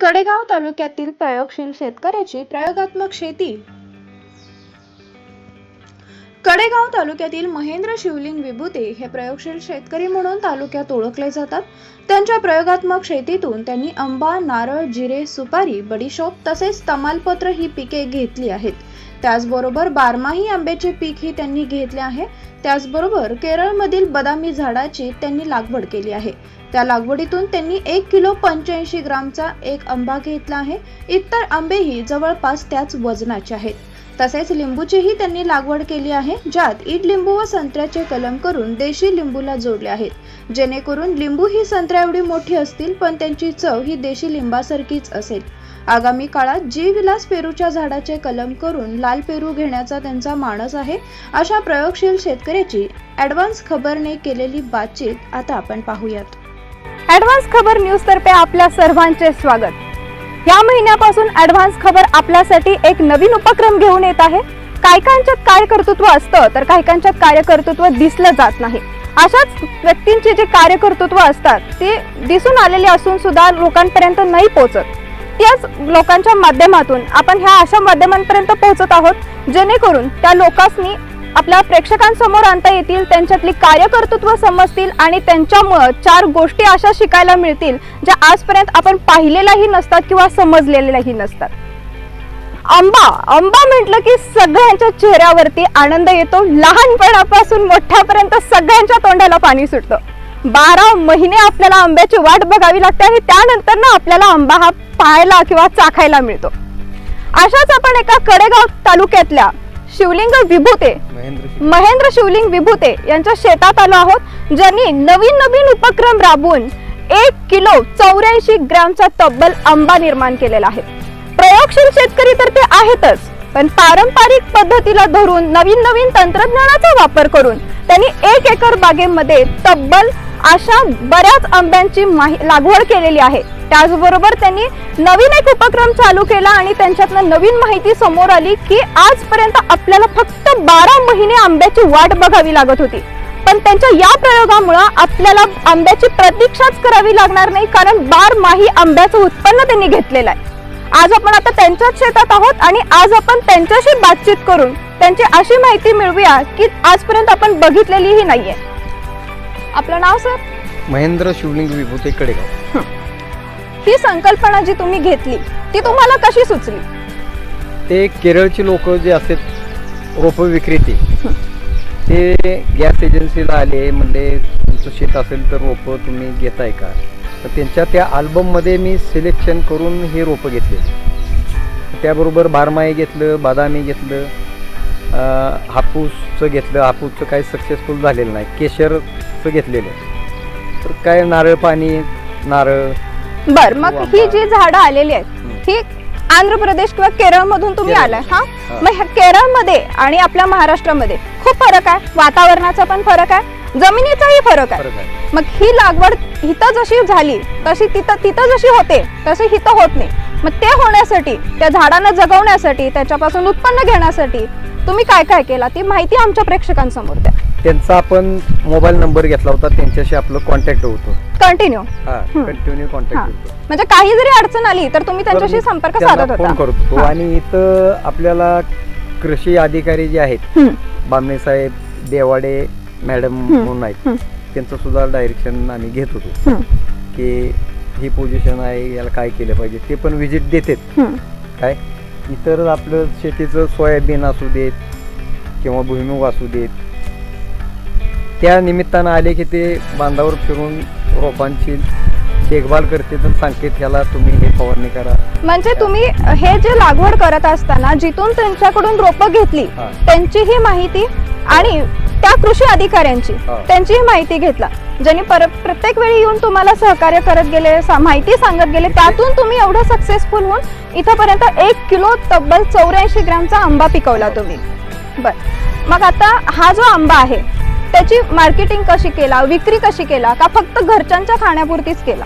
कडेगाव तालुक्यातील प्रयोगशील शेतकऱ्याची प्रयोगात्मक शेती. कडेगाव तालुक्यातील महेंद्र शिवलिंग विभूते हे प्रयोगशील शेतकरी म्हणून तालुक्यात ओळखले जातात. त्यांच्या प्रयोगात्मक शेतीतून त्यांनी आंबा नारळ जिरे सुपारी बडीशोप तसेच तमालपत्र ही पिके घेतली आहेत. त्याचबरोबर बारमाही आंब्याचे पीकही त्यांनी घेतले आहे. त्याचबरोबर केरळमधील बदामी झाडाची त्यांनी लागवड केली आहे. त्या लागवडीतून त्यांनी एक किलो पंच्याऐंशी ग्रामचा एक आंबा घेतला आहे. इतर आंबेही जवळपास त्याच वजनाचे आहेत. तसेच लिंबूचीही त्यांनी लागवड केली आहे ज्यात ईड लिंबू व संत्र्याचे कलम करून देशी लिंबूला जोडले आहेत. जेणेकरून लिंबू ही संत्र्या एवढी मोठी असतील पण त्यांची चव ही देशी लिंबासारखीच असेल. आगामी काळात जी विलास पेरूच्या झाडाचे कलम करून लाल पेरू घेण्याचा त्यांचा मानस आहे अशा प्रयोगशील शेतकऱ्याची ॲडव्हान्स खबरने केलेली बातचीत आता आपण पाहूयात. ॲडव्हान्स खबर न्यूज तर्फे आपल्या सर्वांचे स्वागत. या महिन्यापासून ॲडव्हान्स खबर आपल्यासाठी एक नवीन उपक्रम घेऊन येत आहे. कायकांच्यात कार्यकर्तृत्व असतं तर कायकांच्यात कार्यकर्तृत्व दिसलं जात नाही. अशाच व्यक्तींचे जे कार्यकर्तृत्व असतात ते दिसून आलेले असून सुद्धा लोकांपर्यंत नाही पोहोचत त्याच लोकांच्या माध्यमातून आपण ह्या अशा माध्यमांपर्यंत पोहोचत आहोत जेणेकरून त्या लोकांनी आपल्या प्रेक्षकांसमोर आणता येतील त्यांच्यातली कार्यकर्तृत्व समजतील आणि त्यांच्यामुळं चार गोष्टी अशा शिकायला मिळतील ज्या आजपर्यंत आपण पाहिलेल्याही नसतात किंवा समजलेल्याही नसतात. आंबा आंबा म्हटलं की सगळ्यांच्या चेहऱ्यावरती आनंद येतो लहानपणापासून मोठ्यापर्यंत सगळ्यांच्या तोंडाला पाणी सुटतं. बारा महिने आपल्याला आंब्याची वाट बघावी लागते आणि त्यानंतर ना आपल्याला आंबा हा पाहायला किंवा चाखायला मिळतो. अशाच आपण एका कडेगाव तालुक्यातल्या शिवलिंग विभूते महेंद्र महेंद्र शिवलिंग विभूते यांच्या शेतात आलो आहोत ज्यांनी नवीन नवीन उपक्रम राबवून एक किलो चौऱ्याऐंशी ग्रॅमचा तब्बल आंबा निर्माण केलेला आहे. प्रयोगशील शेतकरी तर ते आहेतच पण पारंपरिक पद्धतीला धरून नवीन नवीन तंत्रज्ञानाचा वापर करून त्यांनी एक एकर बागेमध्ये तब्बल अशा बऱ्याच आंब्यांची माहि- लागवड केलेली आहे. त्याचबरोबर त्यांनी नवीन एक उपक्रम चालू केला आणि त्यांच्यातनं नवीन माहिती समोर आली की आजपर्यंत आपल्याला फक्त बारा महिने आंब्याची वाट बघावी लागत होती. पण त्यांच्या या प्रयोगामुळं आपल्याला आंब्याची प्रतीक्षाच करावी लागणार नाही कारण बारमाही आंब्याचं उत्पन्न त्यांनी घेतलेलं आहे. आज आपण आता त्यांच्याच शेतात आहोत आणि आज आपण त्यांच्याशी बातचीत करून त्यांची अशी माहिती मिळवूया की आजपर्यंत आपण बघितलेलीही नाहीये. आपलं नाव सर? महेंद्र शिवलिंग विभूते कडेगाव. ही. संकल्पना जी तुम्ही घेतली ती तुम्हाला कशी सुचली? ते केरळचे लोक जे असतात रोप विक्रेते ते गॅस एजन्सीला आले म्हणले तुमचं शेत असेल तर रोपं तुम्ही घेताय का? तर त्यांच्या त्या अल्बममध्ये मी सिलेक्शन करून हे रोपं घेतले त्याबरोबर बारमाही घेतलं बादामी घेतलं हापूसचं घेतलं हापूसचं काही सक्सेसफुल झालेलं नाही. केशरचं घेतलेलं. तर काय नारळ पाणी नारळ? बर मग हो. जी झाडं आलेली आहेत. ही आंध्र प्रदेश किंवा केरळ मधून तुम्ही. आलाय हा. मग ह्या केरळमध्ये आणि आपल्या महाराष्ट्रामध्ये खूप फरक आहे. वातावरणाचा पण फरक आहे. जमिनीचाही फरक आहे. मग ही लागवड इथं जशी झाली तशी तिथं तिथं जशी होते तशी इथं होत नाही. मग ते होण्यासाठी त्या झाडांना जगवण्यासाठी त्याच्यापासून उत्पन्न घेण्यासाठी तुम्ही काय काय केला ती माहिती आमच्या प्रेक्षकांसमोर द्या त्यांचा आपण मोबाईल नंबर घेतला होता त्यांच्याशी आपलं कॉन्टॅक्ट होतो कंटिन्यू हा हम्म. कंटिन्यू हा कॉन्टॅक्ट होतो म्हणजे काही जरी अडचण आली तर तुम्ही त्यांच्याशी संपर्क त्यांना साधत फोन होता करत हा. आणि इथं आपल्याला कृषी अधिकारी जे आहेत हम्म. बामणे साहेब देवाडे मॅडम हम्म. म्हणून आहेत हम्म. त्यांचं सुद्धा डायरेक्शन आम्ही घेत होतो हम्म. की ही पोझिशन आहे याला काय केलं पाहिजे ते पण व्हिजिट देतात हम्म. काय इतर आपलं शेतीचं सोयाबीन असू देत किंवा भुईमुग असू देत त्या निमित्तानं आले की ते बांधावर फिरून रोपांची देखभाल करते तर सांगते ह्याला तुम्ही हे फवारणी करा म्हणजे तुम्ही हे जे लागवड करत असताना जिथून त्यांच्याकडून रोपं घेतली हा. त्यांची ही माहिती आणि त्या कृषी अधिकाऱ्यांची हा. त्यांची ही माहिती घेतला ज्यांनी पर प्रत्येक वेळी येऊन तुम्हाला सहकार्य करत गेले सा- माहिती सांगत गेले त्यातून तुम्ही एवढं सक्सेसफुल होऊन इथंपर्यंत एक किलो तब्बल चौऱ्याऐंशी ग्रॅमचा आंबा पिकवला तुम्ही. बर. मग आता हा जो आंबा आहे त्याची मार्केटिंग कशी केला विक्री कशी केला का फक्त घरच्यांच्या खाण्यापुरतीच केला?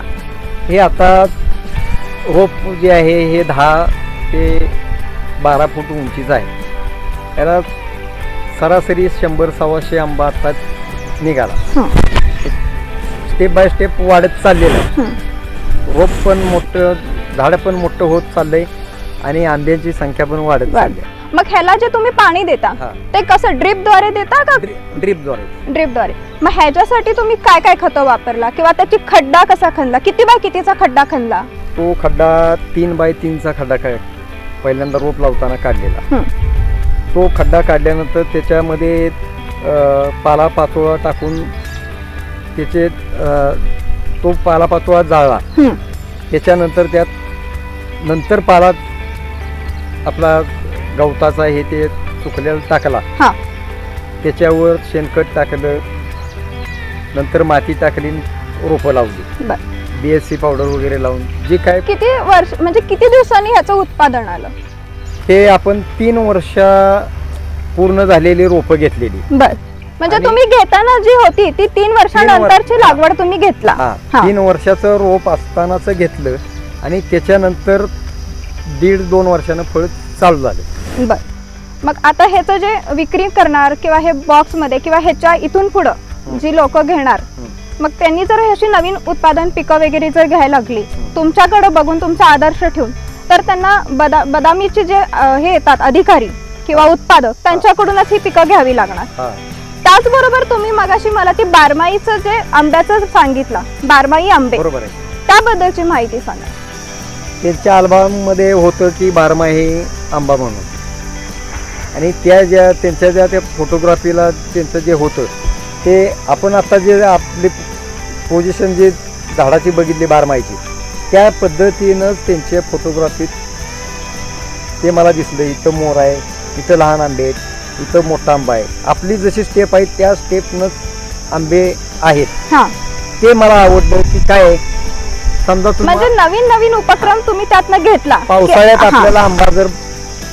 हे आता रोप जे आहे हे दहा ते बारा फूट उंचीचं आहे. याला सरासरी शंभर सव्वाशे आंबा आता निघाला. स्टेप बाय स्टेप वाढत चाललेलं आहे. रोप पण मोठं झाड पण मोठं होत चाललंय आणि आंब्यांची संख्या पण वाढत वाढ. चालली आहे. मग ह्याला जे तुम्ही पाणी देता हा. ते कसं ड्रिपद्वारे देता का? ड्रीपद्वारे. ड्रिपद्वारे. मग ह्याच्यासाठी तुम्ही काय काय खतं वापरला? किंवा त्याची खड्डा कसा खणला? किती बाय कितीचा खड्डा खणला? तो खड्डा तीन बाय तीनचा खड्डा काय? पहिल्यांदा रोप लावताना काढलेला. तो खड्डा काढल्यानंतर त्याच्यामध्ये अं, पाला पाचोळा टाकून त्याचे तो पाला पाचोळा जाळला. त्याच्यानंतर त्यात नंतर पाला आपला गवताचा हे ते सुकलेला टाकला. हा. त्याच्यावर शेणखत टाकलं. नंतर माती टाकली रोपं लावली. बर. बी एस सी पावडर वगैरे लावून. जे काय किती वर्ष म्हणजे किती दिवसांनी ह्याचं उत्पादन आलं? हे आपण तीन वर्ष पूर्ण झालेली रोपं घेतलेली. म्हणजे तुम्ही घेताना जी होती ती तीन वर्षानंतरची वर्ष- लागवड तुम्ही घेतला हा. तीन वर्षाचं रोप असतानाच घेतलं आणि त्याच्यानंतर दीड दोन वर्षानं फळ चालू झाले बर मग आता ह्याचं जे विक्री करणार किंवा हे बॉक्समध्ये किंवा ह्याच्या इथून पुढं. जी लोक घेणार हं. मग त्यांनी जर ह्याची नवीन उत्पादन पिकं वगैरे जर घ्यायला लागली. तुमच्याकडे बघून तुमचा आदर्श ठेवून तर त्यांना बदा बदामीचे जे अं, हे येतात अधिकारी किंवा उत्पादक त्यांच्याकडूनच ही पिकं घ्यावी लागणार हा त्याचबरोबर तुम्ही मगाशी मला ती बारमाईचं जे आंब्याचं सांगितलं बारमाई आंबे बरोबर आहे. त्याबद्दलची माहिती सांगा. त्यांच्या अल्बममध्ये होतं की बारमाही आंबा म्हणून. आणि त्या ज्या त्यांच्या ज्या त्या फोटोग्राफीला त्यांचं जे होतं ते आपण आता जे आपली पोझिशन जे झाडाची बघितली बारमाहीची त्या पद्धतीनंच त्यांच्या फोटोग्राफीत ते मला दिसलं. इथं मोर आहे इथं लहान आंबे आहेत. इथं मोठा आंबा आहे. आपली जशी स्टेप आहे त्या स्टेपनंच आंबे आहेत. हा. ते मला आवडलं की काय आहे, समजा तुम्हाला म्हणजे नवीन नवीन उपक्रम तुम्ही त्यातनं घेतला. पावसाळ्यात हा. आपल्याला आंबा जर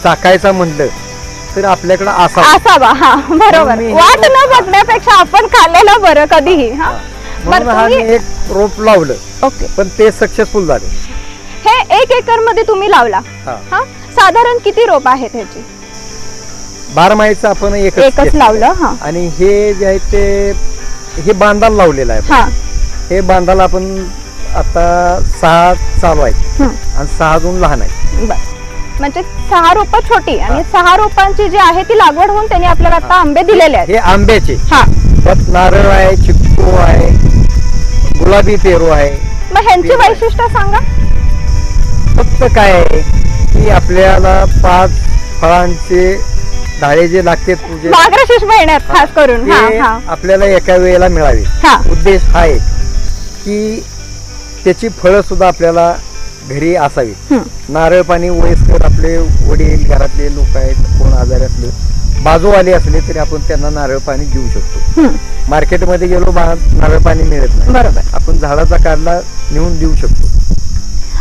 चाकायचा म्हणलं तर आपल्याकडे असा असावा हा. बरोबर. मी- वाट न बघण्यापेक्षा आपण खाल्लेलं बरं कधीही हा. म्हणून बरं, हा मी तुम्ही- एक रोप लावलं. ओके. पण ते सक्सेसफुल झाले. हे एक एकरमध्ये तुम्ही लावला. हा. हा? साधारण किती रोप आहेत ह्याची? बारमाहीचं आपण एकच. लावलं हा. आणि हे जे आहे ते हे बांधाला लावलेलं आहे हा. हे बांधाला आपण आता सहा चालू आहेत. हं. आणि सहा अजून लहान बर. म्हणजे सहा रोप छोटी आणि सहा रोपांची जी आहे ती लागवड होऊन त्यांनी आपल्याला आता आंबे दिलेले आहेत. हे आंब्याचे. हा. नारळ आहे चिक्कू आहे गुलाबी पेरू आहे. मग ह्यांची वैशिष्ट्य सांगा. फक्त काय आहे की आपल्याला पाच फळांचे धाळे जे लागते पूजे माग्रशीष महिन्यात खास करून. हा हा. आपल्याला एका वेळेला मिळावे. हा. उद्देश हा आहे की त्याची फळं सुद्धा आपल्याला घरी असावी. हं. नारळ पाणी वयस्कर आपले वडील घरातले लोक आहेत कोण आजारी असले बाजूवाले असले तरी आपण त्यांना नारळ पाणी देऊ शकतो. हं. मार्केटमध्ये गेलो बा- नारळ पाणी मिळत नाही. बरोबर. आपण झाडाचा काढला नेऊन देऊ शकतो.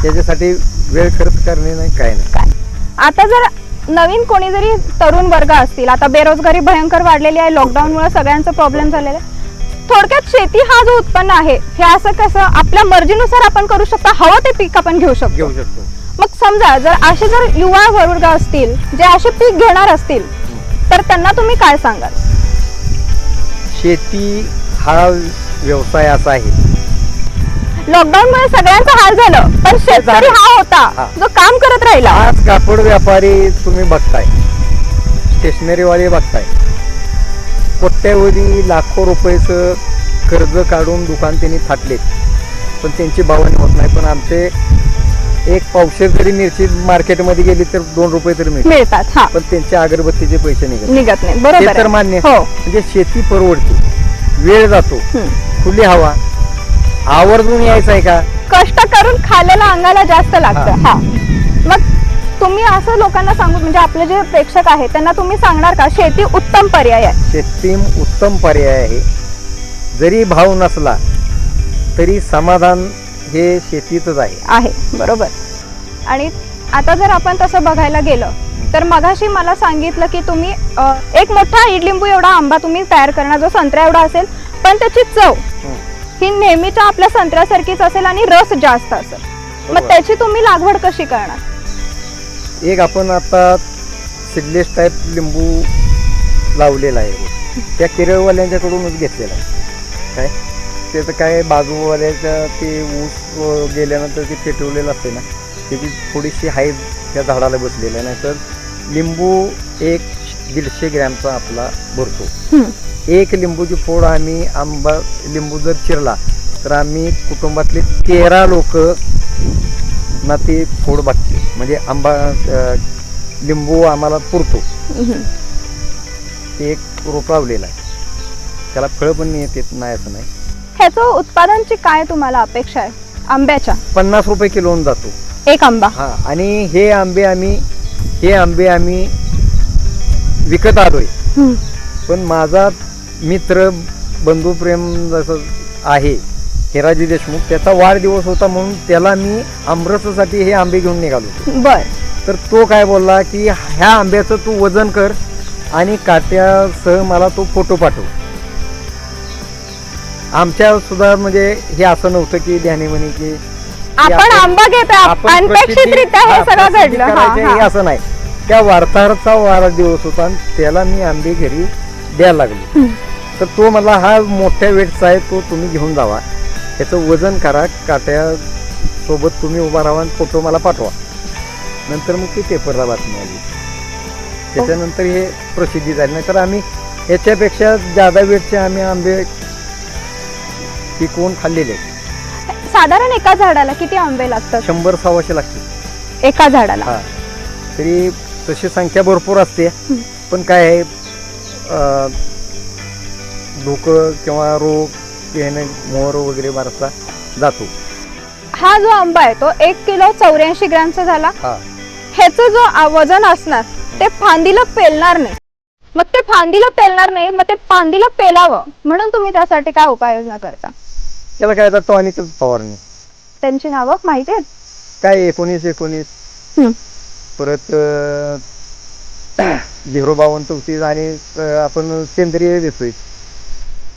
त्याच्यासाठी वेळ खर्च करणे नाही काय नाही. आता जर नवीन कोणी जरी तरुण वर्ग असतील आता बेरोजगारी भयंकर वाढलेली आहे लॉकडाऊन मुळे सगळ्यांचा प्रॉब्लेम झालेला आहे. थोडक्यात शेती हा जो उत्पन्न आहे हे असं कसं आपल्या मर्जीनुसार आपण करू शकतो हवं ते पीक आपण घेऊ शकतो. घेऊ शकतो. मग समजा जर असे जर युवा वर्ग असतील जे असे पीक घेणार असतील तर त्यांना तुम्ही काय सांगाल? शेती हा व्यवसाय असा आहे लॉकडाऊन मुळे सगळ्यांचा हाल झालं. पण शेतकरी हा होता. जो काम करत राहिला. आज कापड व्यापारी तुम्ही बघताय. स्टेशनरीवाले बघताय. कोट्यावधी लाखो रुपयाचं कर्ज काढून दुकान त्यांनी थाटलेत पण त्यांची भावनी होत नाही. पण आमचे एक पावशेर जरी मिरची मार्केटमध्ये गेली तर दोन रुपये तरी मिळते मिळतात हा. पण त्यांच्या अगरबत्तीचे पैसे निघत निघत नाही. बरोबर तर. मान्य हो. म्हणजे शेती परवडते. वेळ जातो. हम्म. खुली हवा. आवर्जून यायचं आहे का? कष्ट करून खाल्लेलं अंगाला जास्त लागतं. हा. मग तुम्ही असं लोकांना सांगू म्हणजे आपले जे प्रेक्षक आहेत त्यांना तुम्ही सांगणार का? शेती उत्तम पर्याय आहे. शेती उत्तम पर्याय आहे. जरी भाव नसला तरी समाधान हे शेतीतच आहे. आहे. बरोबर. आणि आता जर आपण तसं बघायला गेलं तर मगाशी मला सांगितलं की तुम्ही अ, एक मोठा इडलिंबू एवढा आंबा तुम्ही तयार करणार जो संत्र्या एवढा असेल पण त्याची चव ही नेहमीच्या आपल्या संत्र्यासारखीच असेल आणि रस जास्त असेल. मग. त्याची तुम्ही लागवड कशी करणार? एक आपण आता सिडलेस टाईप लिंबू लावलेला आहे. त्या केरळवाल्यांच्याकडूनच घेतलेला आहे. काय? त्याचं काय बाजूवाल्याच्या ते ऊस गेल्यानंतर ते पेटवलेलं असते ना त्याची थोडीशी हाईट त्या झाडाला बसलेली आहे. नाहीतर लिंबू एक दीडशे ग्रॅमचा आपला भरतो. एक लिंबूची फोड आम्ही आंबा लिंबू जर चिरला तर आम्ही कुटुंबातले तेरा लोक ना ती फोड बघते म्हणजे आंबा लिंबू आम्हाला पुरतो. ते एक रोप लावलेलं आहे. त्याला फळं पण येत नाही असं नाही. ह्याचं उत्पादनची काय तुम्हाला अपेक्षा आहे? आंब्याच्या? पन्नास रुपये किलोन जातो. एक आंबा. हा आणि हे आंबे आम्ही हे आंबे आम्ही विकत आलोय हम्म. पण माझा मित्र बंधुप्रेम जसं आहे हिराजी देशमुख त्याचा वाढदिवस होता म्हणून त्याला मी आमरसासाठी हे आंबे घेऊन निघालो होतो. बर तर तो काय बोलला की ह्या आंब्याचं तू वजन कर आणि काट्यासह मला तो फोटो पाठव आमच्या सुद्धा म्हणजे हे असं नव्हतं की ध्यानी म्हणे की की आपण आंबा घेतोय आपण अनपेक्षितरित्या हे हा, सगळं प्रसिद्धी घडलं हा, करायची हे हा. असं नाही त्या वार्ताहराचा वाढदिवस होता आणि त्याला मी आंबे घरी द्यायला लागलो. तर तो मला हा मोठ्या वेटचा आहे तो तुम्ही घेऊन जावा. त्याचं वजन करा काट्या सोबत तुम्ही उभा राहा आणि फोटो मला पाठवा. नंतर मग ती पेपरला बातमी आली. त्याच्यानंतर हे प्रसिद्धी झाली. नाहीतर आम्ही याच्यापेक्षा जादा वेटचे आम्ही आंबे पिकवून खाल्लेले. साधारण एका झाडाला किती आंबे लागतात? शंभर सव्वाशे लागतील. एका झाडाला. हा. तरी तशी संख्या भरपूर असते. पण काय आहे अं, धुकं किंवा रोग येणे मोहर वगैरे बराचसा जातो. हा जो आंबा आहे तो एक किलो चौऱ्याऐंशी ग्रॅमचा झाला. हा. ह्याचं जो आ- वजन असणार ते फांदीला पेलणार नाही. मग ते फांदीला पेलणार नाही मग ते फांदीला पेलावं. म्हणून तुम्ही त्यासाठी काय उपाययोजना करता? त्याला काय आता टॉनिकच फवारणी. त्यांची नावं माहिती आहेत? काय एकोणीस एकोणीस. परत झिरो बावन्न चौतीस आणि आपण सेंद्रिय देतोय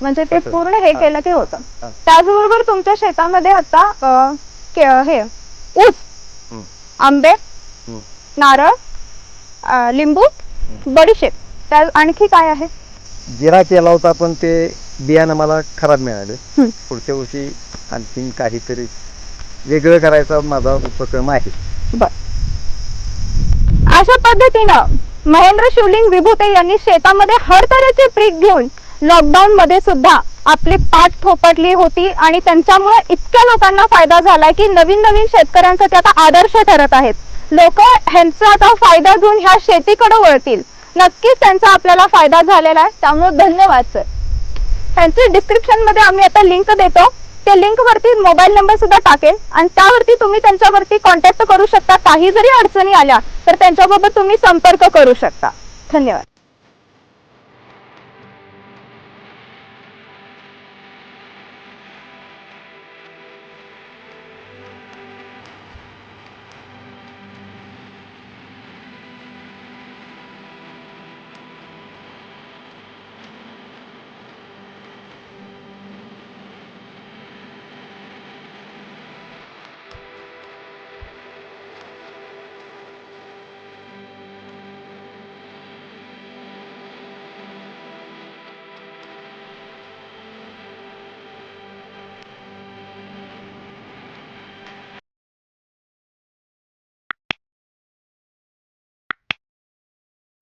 म्हणजे ते. पूर्ण हे. केलं की होतं. त्याचबरोबर तुमच्या शेतामध्ये आता अं, के- हे ऊस. आंबे. नारळ अं, लिंबू बडीशेप त्या आणखी काय आहे जिरा केला होता पण ते बियाणं मला खराब मिळालं हं. पुढच्या वर्षी आणखीन काहीतरी वेगळं करायचा माझा उपक्रम आहे अशा पद्धतीनं महेंद्र शिवलिंग विभूते यांनी शेतामध्ये हर तऱ्हेचे पीक घेऊन लॉकडाऊन मध्ये सुद्धा आपली पाठ थोपटली होती आणि त्यांच्यामुळे इतक्या लोकांना फायदा झालाय की नवीन नवीन शेतकऱ्यांसाठी आता आदर्श ठरत आहेत. लोक ह्यांचा आता फायदा घेऊन ह्या शेतीकडे वळतील. नक्कीच त्यांचा आपल्याला फायदा झालेला आहे. त्यामुळे धन्यवाद सर त्यांची डिस्क्रिप्शनमध्ये आम्ही आता लिंक देतो. त्या लिंक वरती मोबाईल नंबर सुद्धा टाकेल. आणि त्यावरती तुम्ही त्यांच्यावरती कॉन्टॅक्ट करू शकता. काही जरी अडचणी आल्या तर त्यांच्याबरोबर तुम्ही संपर्क करू शकता. धन्यवाद.